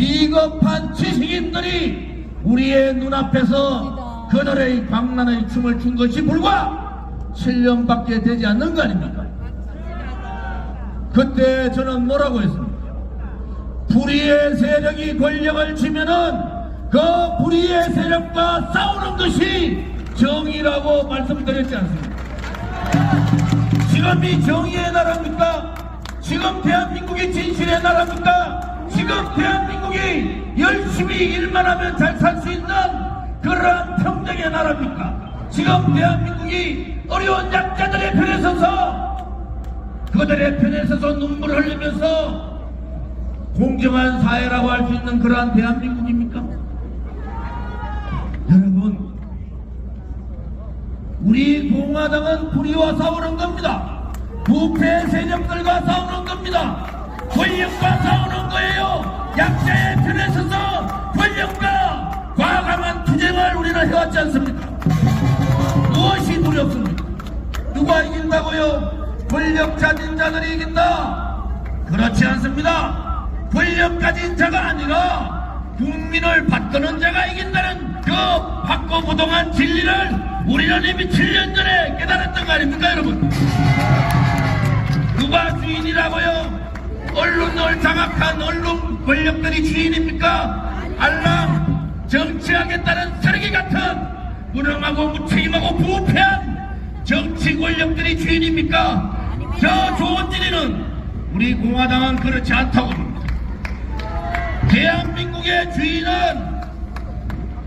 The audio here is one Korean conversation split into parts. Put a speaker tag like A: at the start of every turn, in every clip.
A: 비겁한 지식인들이 우리의 눈앞에서 그들의 광란의 춤을 춘 것이 불과 7년밖에 되지 않는 거 아닙니까? 그때 저는 뭐라고 했습니까? 불의의 세력이 권력을 쥐면은 그 불의의 세력과 싸우는 것이 정의라고 말씀드렸지 않습니까? 지금 이 정의의 나라입니까? 지금 대한민국이 진실의 나라입니까? 지금 대한민국 이 열심히 일만 하면 잘 살 수 있는 그러한 평등의 나라입니까? 지금 대한민국이 어려운 약자들의 편에 서서 그들의 편에 서서 눈물 흘리면서 공정한 사회라고 할 수 있는 그러한 대한민국입니까? 여러분, 우리 공화당은 불의와 싸우는 겁니다. 부패 세력들과 싸우는 겁니다. 권력과 싸우는 거예요. 약자의 편에 서서 권력과 과감한 투쟁을 우리는 해왔지 않습니까? 무엇이 두렵습니까? 누가 이긴다고요? 권력 가진 자들이 이긴다? 그렇지 않습니다. 권력 가진 자가 아니라 국민을 받드는 자가 이긴다는 그 확고부동한 진리를 우리는 이미 7년 전에 깨달았던 거 아닙니까 여러분? 누가 주인이라고요? 언론을 장악한 언론 권력들이 주인입니까? 알랑 정치하겠다는 쓰레기 같은 무능하고 무책임하고 부패한 정치 권력들이 주인입니까? 저 좋은 진리는 우리 공화당은 그렇지 않다고 봅니다. 대한민국의 주인은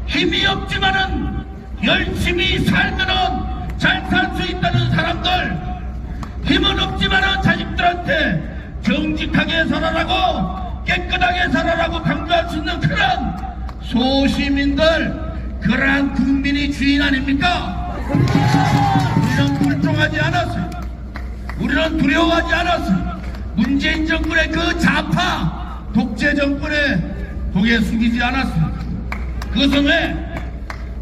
A: 힘이 없지만은 열심히 살면은 잘 살 수 있다는 사람들 정직하게 살아라고 깨끗하게 살아라고 강조할 수 있는 그런 소시민들 그러한 국민이 주인 아닙니까? 우리는 불통하지 않았어요. 우리는 두려워하지 않았어요. 문재인 정권의 그 좌파 독재 정권에 고개 숙이지 않았습니다. 그것은 왜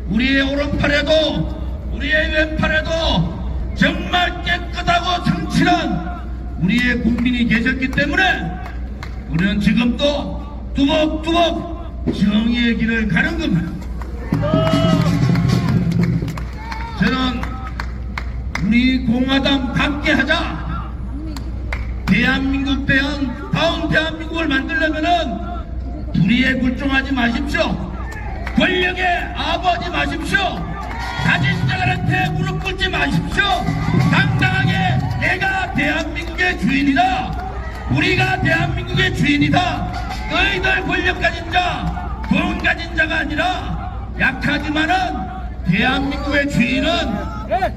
A: 우리의 오른팔에도 우리의 왼팔에도 정말 우리의 국민이 계셨기 때문에 우리는 지금도 뚜벅뚜벅 정의의 길을 가는 겁니다. 저는 우리 공화당 갖게 하자. 대한민국 대한 다운 대한민국을 만들려면은 불의에 굴종하지 마십시오. 권력에 아버지 마십시오. 가진 자들한테 무릎 꿇지 마십시오. 당당 주인이다. 우리가 대한민국의 주인이다. 너희들 권력 가진 자, 돈 가진 자가 아니라 약하지만은 대한민국의 주인은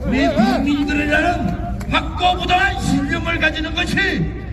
A: 우리 국민들이라는 확고부동한 신념을 가지는 것이